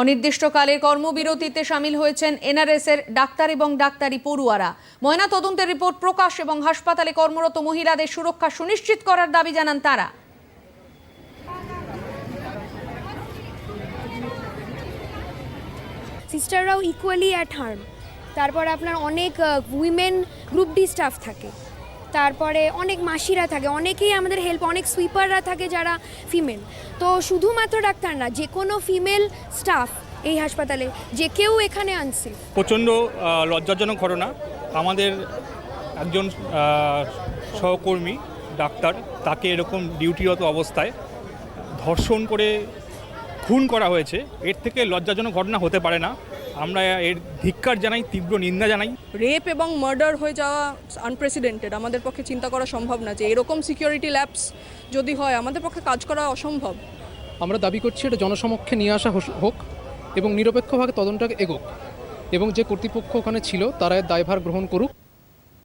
অনির্দিষ্টকালের কর্মবিরতিতে সামিল হয়েছেন এনআরএস এর ডাক্তার এবং ডাক্তারি পড়ুয়ারা। ময়না তদন্তের রিপোর্ট প্রকাশ এবং হাসপাতালে কর্মরত মহিলাদের সুরক্ষা সুনিশ্চিত করার দাবি জানান তারা। সিস্টাররাও ইকুয়ালি অ্যাট হার্ম তারপরে আপনার অনেক উইমেন গ্রুপ ডি স্টাফ থাকে। তারপরে অনেক মাসিরা থাকে, অনেকেই আমাদের হেল্প অনেক সুইপাররা থাকে যারা ফিমেল তো শুধুমাত্র ডাক্তার না, যে কোনো ফিমেল স্টাফ এই হাসপাতালে, যে কেউ এখানে আনছে প্রচণ্ড লজ্জাজনক ঘটনা। আমাদের একজন সহকর্মী, ডাক্তার, তাকে এরকম ডিউটিরত অবস্থায় ধর্ষণ করে খুন করা হয়েছে। এর থেকে লজ্জাজনক ঘটনা হতে পারে না। আমরা এর ধিক্কার জানাই তীব্র নিন্দা জানাই। রেপ এবং মার্ডার হয়ে যাওয়া আনপ্রেসিডেন্টেড আমাদের পক্ষে চিন্তা করা সম্ভব না যে এরকম সিকিউরিটি ল্যাবস যদি হয় আমাদের পক্ষে কাজ করা অসম্ভব। আমরা দাবি করছি এটা জনসমক্ষে নিয়ে আসা হোক এবং নিরপেক্ষভাবে তদন্তটাকে এগোক। এবং যে কর্তৃপক্ষ ওখানে ছিল তারা এর দায়ভার গ্রহণ করুক।